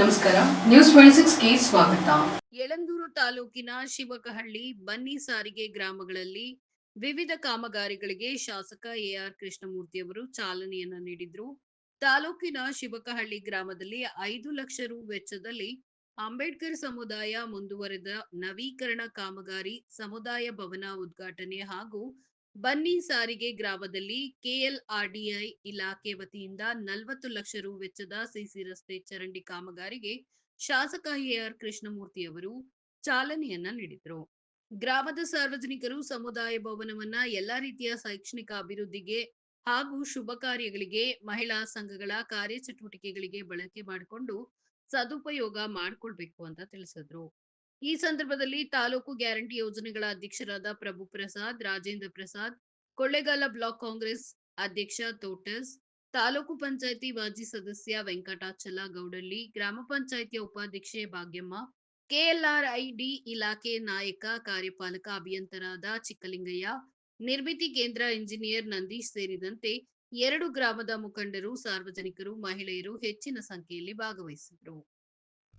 ನಮಸ್ಕಾರ. News twenty ಸಿಕ್ಸ್ಗೆ ಸ್ವಾಗತ. ಯಳಂದೂರು ತಾಲೂಕಿನ ಶಿವಕಹಳ್ಳಿ ಬನ್ನಿ ಸಾರಿಗೆ ಗ್ರಾಮಗಳಲ್ಲಿ ವಿವಿಧ ಕಾಮಗಾರಿಗಳಿಗೆ ಶಾಸಕ ಎಆರ್ ಕೃಷ್ಣಮೂರ್ತಿ ಅವರು ಚಾಲನೆಯನ್ನ ನೀಡಿದ್ರು. ತಾಲೂಕಿನ ಶಿವಕಹಳ್ಳಿ ಗ್ರಾಮದಲ್ಲಿ ಐದು ಲಕ್ಷ ರು ವೆಚ್ಚದಲ್ಲಿ ಅಂಬೇಡ್ಕರ್ ಸಮುದಾಯ ಮುಂದುವರೆದ ನವೀಕರಣ ಕಾಮಗಾರಿ ಸಮುದಾಯ ಭವನ ಉದ್ಘಾಟನೆ ಹಾಗೂ ಬನ್ನಿ ಸಾರಿಗೆ ಗ್ರಾಮದಲ್ಲಿ ಕೆಎಲ್ಆರ್ಡಿಐ ಇಲಾಖೆ ವತಿಯಿಂದ ನಲವತ್ತು ಲಕ್ಷ ರು ವೆಚ್ಚದ ಸಿಸಿ ರಸ್ತೆ ಚರಂಡಿ ಕಾಮಗಾರಿಗೆ ಶಾಸಕ ಎಆರ್ ಕೃಷ್ಣಮೂರ್ತಿ ಅವರು ಚಾಲನೆಯನ್ನ ನೀಡಿದರು. ಗ್ರಾಮದ ಸಾರ್ವಜನಿಕರು ಸಮುದಾಯ ಭವನವನ್ನ ಎಲ್ಲಾ ರೀತಿಯ ಶೈಕ್ಷಣಿಕ ಅಭಿವೃದ್ಧಿಗೆ ಹಾಗೂ ಶುಭ ಕಾರ್ಯಗಳಿಗೆ, ಮಹಿಳಾ ಸಂಘಗಳ ಕಾರ್ಯಚಟುವಟಿಕೆಗಳಿಗೆ ಬಳಕೆ ಮಾಡಿಕೊಂಡು ಸದುಪಯೋಗ ಮಾಡಿಕೊಳ್ಬೇಕು ಅಂತ ತಿಳಿಸಿದ್ರು. ಈ ಸಂದರ್ಭದಲ್ಲಿ ತಾಲೂಕು ಗ್ಯಾರಂಟಿ ಯೋಜನೆಗಳ ಅಧ್ಯಕ್ಷರಾದ ಪ್ರಭು ಪ್ರಸಾದ್, ರಾಜೇಂದ್ರ ಪ್ರಸಾದ್, ಕೊಳ್ಳೇಗಾಲ ಬ್ಲಾಕ್ ಕಾಂಗ್ರೆಸ್ ಅಧ್ಯಕ್ಷ ತೋಟಸ್, ತಾಲೂಕು ಪಂಚಾಯತಿ ಮಾಜಿ ಸದಸ್ಯ ವೆಂಕಟಾಚಲ ಗೌಡಳ್ಳಿ, ಗ್ರಾಮ ಪಂಚಾಯತಿಯ ಉಪಾಧ್ಯಕ್ಷೆ ಭಾಗ್ಯಮ್ಮ, ಕೆಎಲ್ಆರ್ಐಡಿ ಇಲಾಖೆ ನಾಯಕ, ಕಾರ್ಯಪಾಲಕ ಅಭಿಯಂತರಾದ ಚಿಕ್ಕಲಿಂಗಯ್ಯ, ನಿರ್ಮಿತಿ ಕೇಂದ್ರ ಇಂಜಿನಿಯರ್ ನಂದೀಶ್ ಸೇರಿದಂತೆ ಎರಡು ಗ್ರಾಮದ ಮುಖಂಡರು, ಸಾರ್ವಜನಿಕರು, ಮಹಿಳೆಯರು ಹೆಚ್ಚಿನ ಸಂಖ್ಯೆಯಲ್ಲಿ ಭಾಗವಹಿಸಿದರು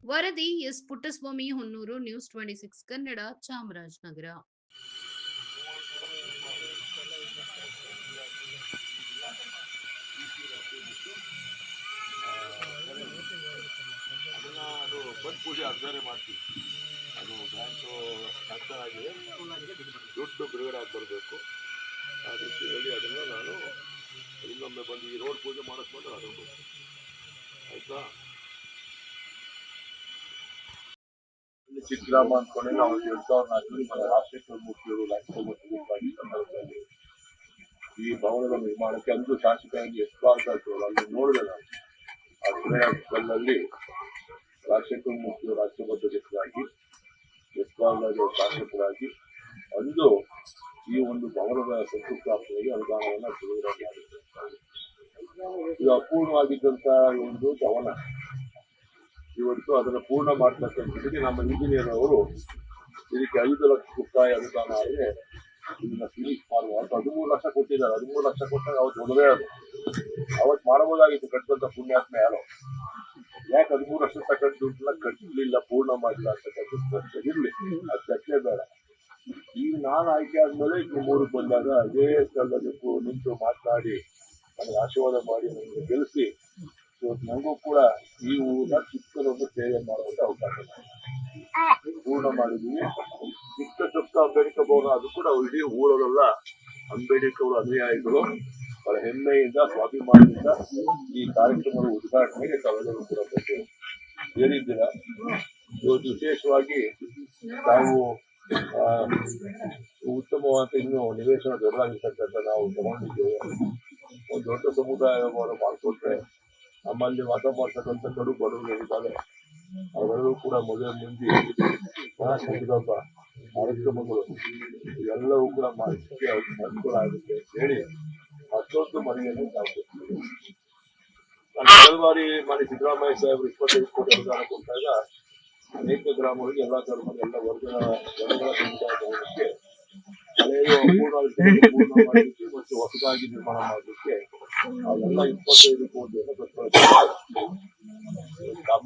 ವರದಿ S Puttaswamy, Honnur news twenty six, Kannada Chamarajanagar. ಅದು ಬಂದ್ ಅದು ಮಾಡ್ತೀವಿ. ಅದು ಸ್ಯಾಂಕ್ಷನ್ ಆಗಿದೆ ದುಡ್ಡು ಬಿಡುಗಡೆ ಆಗಿ ಬರಬೇಕು. ಆ ದೃಷ್ಟಿಯಲ್ಲಿ ಅದನ್ನು ನಾನು ಇನ್ನೊಮ್ಮೆ ಬಂದು ಈ ರೋಡ್ ಪೂಜೆ ಮಾಡಿಸ್ಕೊಂಡು ಅದನ್ನು ಆಯ್ತಾ? ಚಿಕ್ಕ ಗ್ರಾಮ ನಾವು ಎರಡ್ ಸಾವಿರದ ನಾಲ್ಕರಲ್ಲಿ ರಾಷ್ಟ್ರೀಯ ಮೂರ್ತಿಯವರು ಸಂದರ್ಭದಲ್ಲಿ ಈ ಭವನದ ನಿರ್ಮಾಣಕ್ಕೆ ಅಂದು ಶಾಸಕರಾಗಿ ಎಷ್ಟು ಭಾಗ ಅಲ್ಲಿ ನೋಡಿದೆ ನಾನು ಆ ರಾಷ್ಟ್ರೀಯ ರಾಜಶೇಖರ ಮೂರ್ತಿ ರಾಜ್ಯಸಭಾ ಸದಸ್ಯರಾಗಿ ಯತ್ವಾಲ್ರಾಜ್ ಶಾಸಕರಾಗಿ ಅಂದು ಈ ಒಂದು ಭವನದ ಶಂಕುಸ್ಥಾಪನೆಗೆ ಅನುದಾನವನ್ನು ಬಿಡುಗಡೆ ಮಾಡಿದ್ದಾರೆ ಇದು ಅಪೂರ್ಣವಾಗಿದ್ದಂತಹ ಒಂದು ಭವನ ಇವತ್ತು ಅದನ್ನು ಪೂರ್ಣ ಮಾಡ್ತಕ್ಕಂಥದ್ದಕ್ಕೆ ನಮ್ಮ ಇಂಜಿನಿಯರ್ ಅವರು ಇದಕ್ಕೆ ಐದು ಲಕ್ಷ ರೂಪಾಯಿ ಅನುದಾನ ಆದರೆ ಇದನ್ನ ಫಿನಿಶ್ ಮಾಡುವ ಅಂತ ಹದಿಮೂರು ಲಕ್ಷ ಕೊಟ್ಟಿದ್ದಾರೆ. ಹದಿಮೂರು ಲಕ್ಷ ಕೊಟ್ಟಾಗ ಅವತ್ತು ದೊಡ್ಡದೇ ಅದು. ಅವತ್ತು ಮಾಡಬಹುದಾಗಿತ್ತು ಕಟ್ಟಿದಂಥ ಪುಣ್ಯಾತ್ಮ ಯಾರೋ. ಯಾಕೆ ಹದಿಮೂರು ಲಕ್ಷ ತಕ್ಕಂಥದ್ದನ್ನ ಕಟ್ಟಲಿಲ್ಲ ಪೂರ್ಣ ಮಾಡಿಲ್ಲ ಅಂತಕ್ಕಂಥ ಪ್ರಶ್ನೆ ಇರ್ಲಿ. ಅದು ಚರ್ಚೆ ಬೇಡ. ಈಗ ನಾನು ಆಯ್ಕೆ ಆದ್ಮೇಲೆ ಮೂರಿಗೆ ಬಂದಾಗ ಅದೇ ಸ್ಥಳದಲ್ಲಿ ನಿಂತು ಮಾತನಾಡಿ, ನನಗೆ ಆಶೀರ್ವಾದ ಮಾಡಿ, ನನಗೆ ಗೆಲ್ಲಿಸಿ. ನನಗೂ ಕೂಡ ಈ ಊರಿನ ಚಿಕ್ಕದೊಂದು ಸೇವೆ ಮಾಡುವಂತ ಅವಕಾಶ. ಪೂರ್ಣ ಮಾಡಿದೀವಿ. ಚಿಕ್ಕ ಚೊಕ್ಕ ಅಂಬೇಡ್ಕರ್ ಭವನ ಅದು ಕೂಡ ಇಡೀ ಊರಲ್ಲ ಅಂಬೇಡ್ಕರ್ ಅನುಯಾಯಿಗಳು ಬಹಳ ಹೆಮ್ಮೆಯಿಂದ ಸ್ವಾಭಿಮಾನದಿಂದ ಈ ಕಾರ್ಯಕ್ರಮದ ಉದ್ಘಾಟನೆಗೆ ತಾವೆಲ್ಲರೂ ಕೂಡ ಬಂದು. ಸೇರಿದ್ದೀರಾ ಇವತ್ತು ವಿಶೇಷವಾಗಿ ಆ, ಉತ್ತಮವಾದ ಇನ್ನು ನಿವೇಶನ ದೊಡ್ಡದಾಗಿರ್ತಕ್ಕಂಥ ನಾವು ತಗೊಂಡಿದ್ದೇವೆ. ಒಂದು ದೊಡ್ಡ ಸಮುದಾಯವನ್ನು ಮಾಡಿಕೊಟ್ರೆ ನಮ್ಮಲ್ಲಿ ವಾಸ ಕಡು ಬಡವರು ಇದ್ದಾರೆ. ಅವರೆಲ್ಲರೂ ಕೂಡ ಮದುವೆ ಮುಂದೆ ಕಾರ್ಯಕ್ರಮಗಳು ಎಲ್ಲವೂ ಕೂಡ ಮಾಡಿ ಅವ್ರಿಗೆ ಅನುಕೂಲ ಆಗುತ್ತೆ ಅಂತ ಹೇಳಿ ಮತ್ತೊಂದು ಮನೆಯನ್ನು ನಾವು ಕೊಡ್ತೀವಿ. ಬಾರಿ ಮಾಡಿ ಸಿದ್ದರಾಮಯ್ಯ ಸಾಹೇಬರು ಇಪ್ಪತ್ತೈದು ಕೋಟಿ ಅನುದಾನ ಕೊಟ್ಟಾಗ ಅನೇಕ ಗ್ರಾಮಗಳಿಗೆ ಎಲ್ಲ ಧರ್ಮದ ಎಲ್ಲ ವರ್ಗದ ಜನಗಳ ಸಮುದಾಯಕ್ಕೆ ಮತ್ತು ಹೊಸದಾಗಿ ನಿರ್ಮಾಣ ಮಾಡಲಿಕ್ಕೆ ಅವೆಲ್ಲ ಇಪ್ಪತ್ತೈದು ಕೋಟಿಯನ್ನು ಖರ್ಚು ಕಾಮಗಾರಿ ಪೂರ್ಣ ಆಗಿದೆ ಕೆಲವು ಶುರುವಾಗಿಲ್ಲ ಅದು ಊರಿನಲ್ಲಿ ಹೊಂದಾಣಿಕೆಯಿಂದ ಆಗ್ಬೇಕಾಗಿದೆ